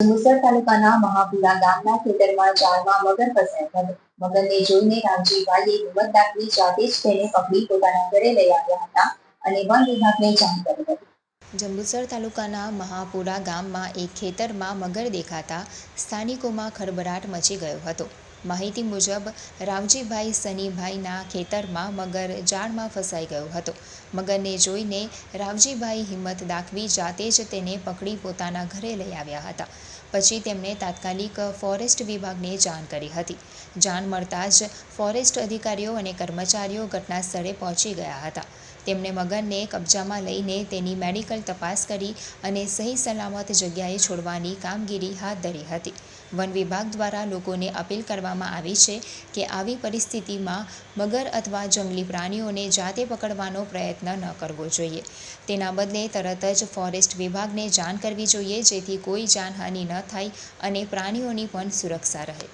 મુસળ તાલુકાના મહાપુરા ગામના ખેતરમાં ઝાડમાં મગર ફસાયો હતો મગરને જોઈને રામજીભાઈએ હિંમત દાખવી જાતે જ તેને પકડી પોતાના ઘરે લઈ આવ્યા હતા અને વન વિભાગને જાણ કરી હતી. જંબુસર તાલુકાના મહાપુરા ગામમાં એક ખેતરમાં મગર દેખાતા સ્થાનિકોમાં ખળભળાટ મચી ગયો હતો. માહિતી મુજબ રાવજીભાઈ સનીભાઈના ખેતરમાં મગર જાળમાં ફસાઈ ગયો હતો. મગરને જોઈને રાવજીભાઈ હિંમત દાખવી જાતે જ તેને પકડી પોતાના ઘરે લઈ આવ્યા હતા. પછી તેમણે તાત્કાલિક ફોરેસ્ટ વિભાગને જાણ કરી હતી. જાણ મળતાં જ ફોરેસ્ટ અધિકારીઓ અને કર્મચારીઓ ઘટના સ્થળે પહોંચી ગયા હતા. તેમણે મગરને કબજામાં લઈને તેની મેડિકલ તપાસ કરી અને સહી સલામત જગ્યાએ છોડવાની કામગીરી હાથ ધરી હતી. વન વિભાગ દ્વારા લોકોને અપીલ કરવામાં આવી છે કે આવી પરિસ્થિતિમાં મગર અથવા જંગલી પ્રાણીઓને જાતે પકડવાનો પ્રયત્ન ન કરવો જોઈએ. તેના બદલે તરત જ ફોરેસ્ટ વિભાગને જાણ કરવી જોઈએ જેથી કોઈ જાનહાનિ ન થાય અને પ્રાણીઓની પણ સુરક્ષા રહે.